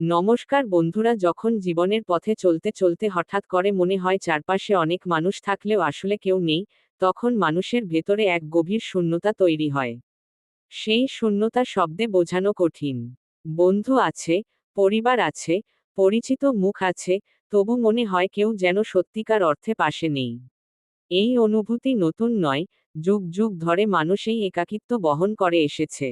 নমস্কার বন্ধুরা, যখন জীবনের পথে চলতে চলতে হঠাৎ করে মনে হয় চারপাশে অনেক মানুষ থাকলেও আসলে কেউ নেই, তখন মানুষের ভেতরে এক গভীর শূন্যতা তৈরি হয়। সেই শূন্যতা শব্দে বোঝানো কঠিন। বন্ধু আছে, পরিবার আছে, পরিচিত মুখ আছে, তবু মনে হয় কেউ যেন সত্যিকার অর্থে পাশে নেই। এই অনুভূতি নতুন নয়, যুগ যুগ ধরে মানুষ এই একাকিত্ব বহন করে এসেছে।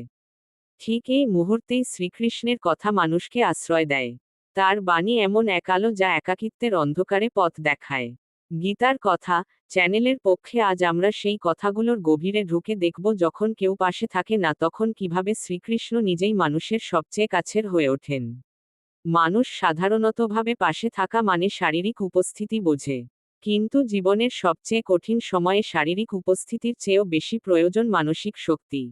ঠিক এই মুহূর্তেই শ্রীকৃষ্ণের কথা মানুষকে আশ্রয় দেয়। তার বাণী এমন এক আলো যা একাকিত্বের অন্ধকারে পথ দেখায়। গীতার কথা, চ্যানেলের পক্ষে আজ আমরা সেই কথাগুলোর গভীরে ঢুকে দেখব যখন কেউ পাশে থাকে না তখন কীভাবে শ্রীকৃষ্ণ নিজেই মানুষের সবচেয়ে কাছের হয়ে ওঠেন। মানুষ সাধারণতভাবে পাশে থাকা মানে শারীরিক উপস্থিতি বোঝে। কিন্তু জীবনের সবচেয়ে কঠিন সময়ে শারীরিক উপস্থিতির চেয়েও বেশি প্রয়োজন মানসিক শক্তি।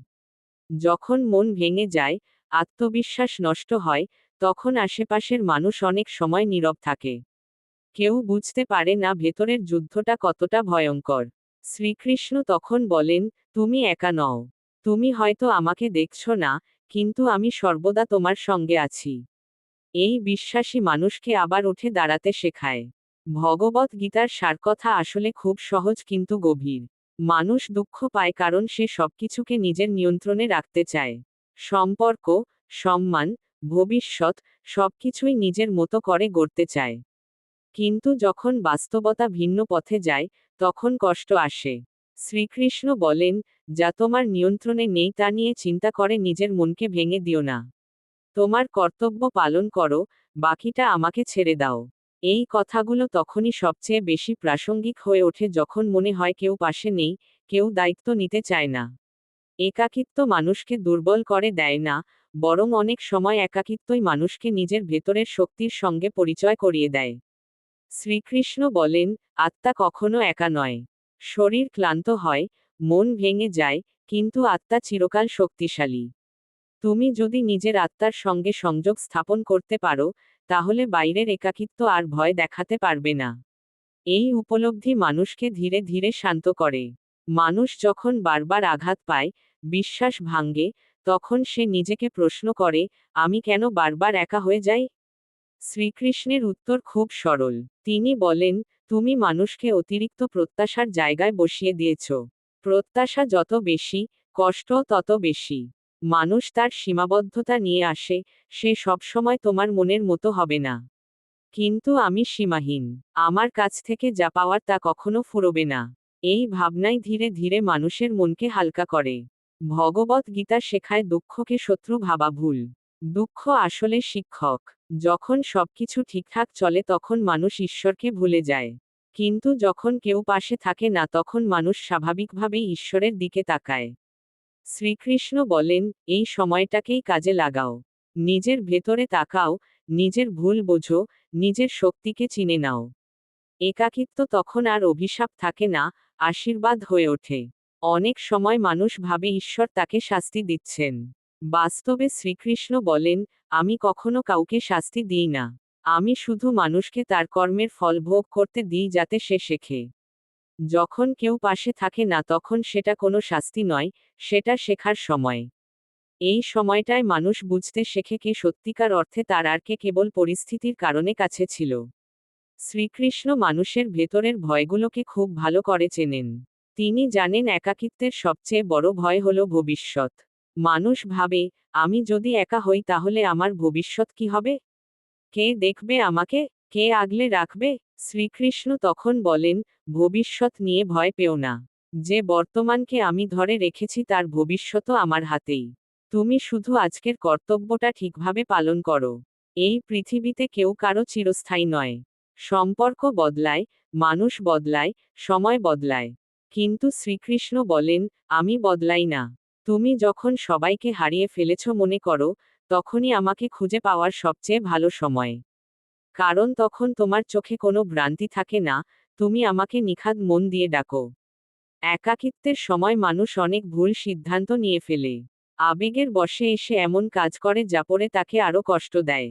যখন মন ভেঙে যায়, আত্মবিশ্বাস নষ্ট হয়, তখন আশেপাশের মানুষ অনেক সময় নীরব থাকে। কেউ বুঝতে পারে না ভেতরের যুদ্ধটা কতটা ভয়ঙ্কর। শ্রীকৃষ্ণ তখন বলেন, তুমি একা নও। তুমি হয়তো আমাকে দেখছ না, কিন্তু আমি সর্বদা তোমার সঙ্গে আছি এই বিশ্বাসী মানুষকে আবার উঠে দাঁড়াতে শেখায়। ভগবত গীতার সারকথা আসলে খুব সহজ কিন্তু গভীর। মানুষ দুঃখ পায় কারণ সে সবকিছুকে নিজের নিয়ন্ত্রণে রাখতে চায়। সম্পর্ক, সম্মান, ভবিষ্যৎ, সবকিছুই নিজের মতো করে গড়তে চায়। কিন্তু যখন বাস্তবতা ভিন্ন পথে যায়, তখন কষ্ট আসে। শ্রীকৃষ্ণ বলেন, যা তোমার নিয়ন্ত্রণে নেই তা নিয়ে চিন্তা করে নিজের মনকে ভেঙে দিও না। তোমার কর্তব্য পালন করো, বাকিটা আমাকে ছেড়ে দাও। এই কথাগুলো তখনই সবচেয়ে বেশি প্রাসঙ্গিক হয়ে ওঠে যখন মনে হয় কেউ পাশে নেই, কেউ দায়িত্ব নিতে চায় না। একাকিত্ব মানুষকে দুর্বল করে দেয় না, বরং অনেক সময় একাকিত্বই মানুষকে নিজের ভেতরের শক্তির সঙ্গে পরিচয় করিয়ে দেয়। শ্রীকৃষ্ণ বলেন, আত্মা কখনো একা নয়। শরীর ক্লান্ত হয়, মন ভেঙে যায়, কিন্তু আত্মা চিরকাল শক্তিশালী। তুমি যদি নিজের আত্মার সঙ্গে সংযোগ স্থাপন করতে পারো, তাহলে বাইরের একাকিত্ব আর ভয় দেখাতে পারবে না। এই উপলব্ধি মানুষকে ধীরে ধীরে শান্ত করে। মানুষ যখন বারবার আঘাত পায়, বিশ্বাস ভাঙ্গে তখন সে নিজেকে প্রশ্ন করে, আমি কেন বারবার একা হয়ে যাই? শ্রীকৃষ্ণের উত্তর খুব সরল। তিনি বলেন, তুমি মানুষকে অতিরিক্ত প্রত্যাশার জায়গায় বসিয়ে দিয়েছ। প্রত্যাশা যত বেশি, কষ্ট তত বেশি। মানুষ তার সীমাবদ্ধতা নিয়ে আসে, সে সবসময় তোমার মনের মতো হবে না। কিন্তু আমি সীমাহীন, আমার কাছ থেকে যা পাওয়ার তা কখনো ফুরবে না। এই ভাবনাই ধীরে ধীরে মানুষের মনকে হালকা করে। ভগবত গীতা শেখায় দুঃখকে শত্রু ভাবা ভুল। দুঃখ আসলে শিক্ষক। যখন সবকিছু ঠিকঠাক চলে তখন মানুষ ঈশ্বরকে ভুলে যায়। কিন্তু যখন কেউ পাশে থাকে না তখন মানুষ স্বাভাবিকভাবেই ঈশ্বরের দিকে তাকায়। শ্রীকৃষ্ণ বলেন, এই সময়টাকেই কাজে লাগাও। নিজের ভেতরে তাকাও, নিজের ভুল বোঝো, নিজের শক্তিকে চিনে নাও। একাকিত্ব তখন আর অভিশাপ থাকে না, আশীর্বাদ হয়ে ওঠে। অনেক সময় মানুষ ভাবে ঈশ্বর তাকে শাস্তি দিচ্ছেন। বাস্তবে শ্রীকৃষ্ণ বলেন, আমি কখনো কাউকে শাস্তি দিই না। আমি শুধু মানুষকে তার কর্মের ফল ভোগ করতে দিই যাতে সে শেখে। যখন কেউ পাশে থাকে না তখন সেটা কোনো শাস্তি নয়, সেটা শেখার সময়। এই সময়টায় মানুষ বুঝতে শেখে কে সত্যিকার অর্থে তার আর কে কেবল পরিস্থিতির কারণে কাছে ছিল। শ্রীকৃষ্ণ মানুষের ভেতরের ভয়গুলোকে খুব ভালো করে চেনেন। তিনি জানেন একাকিত্বের সবচেয়ে বড় ভয় হল ভবিষ্যৎ। মানুষ ভাবে, আমি যদি একা হই তাহলে আমার ভবিষ্যৎ কি হবে? কে দেখবে আমাকে? কে আগলে রাখবে? শ্রীকৃষ্ণ তখন বলেন, ভবিষ্যৎ নিয়ে ভয় পেও না। যে বর্তমানকে আমি ধরে রেখেছি তার ভবিষ্যৎও আমার হাতেই। তুমি শুধু আজকের কর্তব্যটা ঠিকভাবে পালন করো। এই পৃথিবীতে কেউ কারও চিরস্থায়ী নয়। সম্পর্ক বদলায়, মানুষ বদলায়, সময় বদলায়। কিন্তু শ্রীকৃষ্ণ বলেন, আমি বদলাই না। তুমি যখন সবাইকে হারিয়ে ফেলেছ মনে করো, তখনই আমাকে খুঁজে পাওয়ার সবচেয়ে ভালো সময়। কারণ তখন তোমার চোখে কোনো ভ্রান্তি থাকে না, তুমি আমাকে নিখাদ মন দিয়ে ডাকো। একাকিত্বের সময় মানুষ অনেক ভুল সিদ্ধান্ত নিয়ে ফেলে। আবেগের বসে এসে এমন কাজ করে যা পরে তাকে আরও কষ্ট দেয়।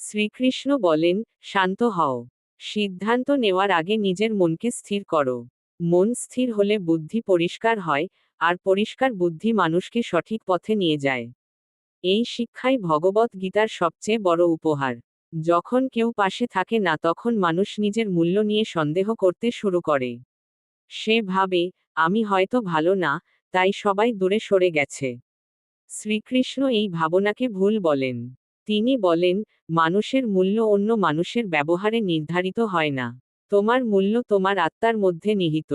শ্রীকৃষ্ণ বলেন, শান্ত হও। সিদ্ধান্ত নেওয়ার আগে নিজের মনকে স্থির করো। মন স্থির হলে বুদ্ধি পরিষ্কার হয়, আর পরিষ্কার বুদ্ধি মানুষকে সঠিক পথে নিয়ে যায়। এই শিক্ষাই ভগবত গীতার সবচেয়ে বড় উপহার। যখন কেউ পাশে থাকে না তখন মানুষ নিজের মূল্য নিয়ে সন্দেহ করতে শুরু করে। সে ভাবে, আমি হয়তো ভালো না, তাই সবাই দূরে সরে গেছে। শ্রীকৃষ্ণ এই ভাবনাকে ভুল বলেন। তিনি বলেন, মানুষের মূল্য অন্য মানুষের ব্যবহারে নির্ধারিত হয় না। তোমার মূল্য তোমার আত্মার মধ্যে নিহিত।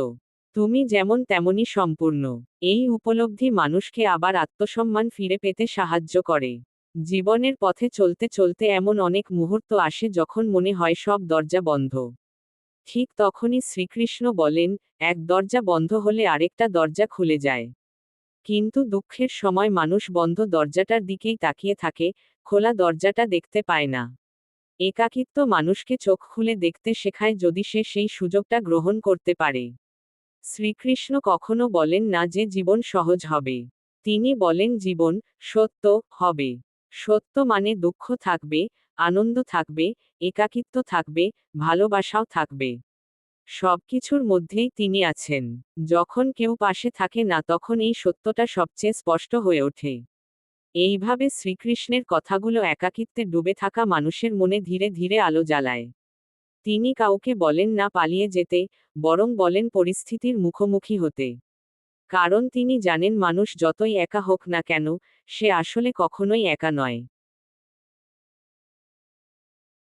তুমি যেমন তেমনই সম্পূর্ণ। এই উপলব্ধি মানুষকে আবার আত্মসম্মান ফিরে পেতে সাহায্য করে। জীবনের পথে চলতে চলতে এমন অনেক মুহূর্ত আসে যখন মনে হয় সব দরজা বন্ধ। ঠিক তখনই শ্রীকৃষ্ণ বলেন, এক দরজা বন্ধ হলে আরেকটা দরজা খুলে যায়। কিন্তু দুঃখের সময় মানুষ বন্ধ দরজাটার দিকেই তাকিয়ে থাকে, খোলা দরজাটা দেখতে পায় না। একাকিত্ব মানুষকে চোখ খুলে দেখতে শেখায় যদি সে সেই সুযোগটা গ্রহণ করতে পারে। শ্রীকৃষ্ণ কখনো বলেন না যে জীবন সহজ হবে। তিনি বলেন, জীবন সত্য হবে। সত্য মানে দুঃখ থাকবে, আনন্দ থাকবে, একাকিত্ব থাকবে, ভালোবাসাও থাকবে। সবকিছুর মধ্যেই তিনি আছেন। যখন কেউ পাশে থাকে না, তখন এই সত্যটা সবচেয়ে স্পষ্ট হয়ে ওঠে। এইভাবে শ্রীকৃষ্ণের কথাগুলো একাকিত্বে ডুবে থাকা মানুষের মনে ধীরে ধীরে আলো জ্বালায়। তিনি কাউকে বলেন না পালিয়ে যেতে, বরং বলেন পরিস্থিতির মুখোমুখি হতে। কারণ তিনি জানেন মানুষ যতই একা হোক না কেন সে আসলে কখনোই একা নয়।